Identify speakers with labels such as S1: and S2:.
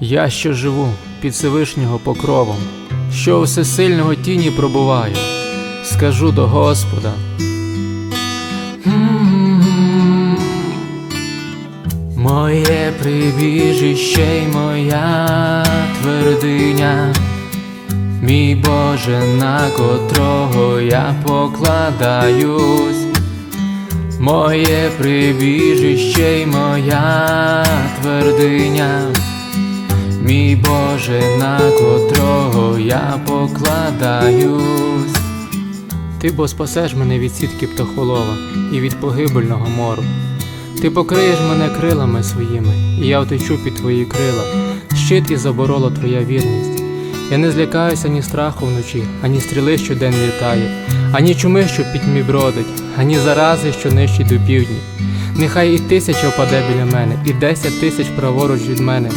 S1: Я що живу під Всевишнього покровом, що у всесильного тіні пробуваю, скажу до Господа. Моє прибіжище й моя твердиня, мій Боже, на котрого я покладаюсь, моє прибіжище й моя твердиня, мій Боже, на котрого я покладаюсь. Ти бо спасеш мене від сітки птахолова і від погибельного мору. Ти покриєш мене крилами своїми, і я втечу під твої крила, щит і заборола твоя вірність. Я не злякаюся ні страху вночі, ані стріли, що день літає, ані чуми, що пітьмі бродить, ані зарази, що нищить до півдні. Нехай і тисяча впаде біля мене, і десять тисяч праворуч від мене,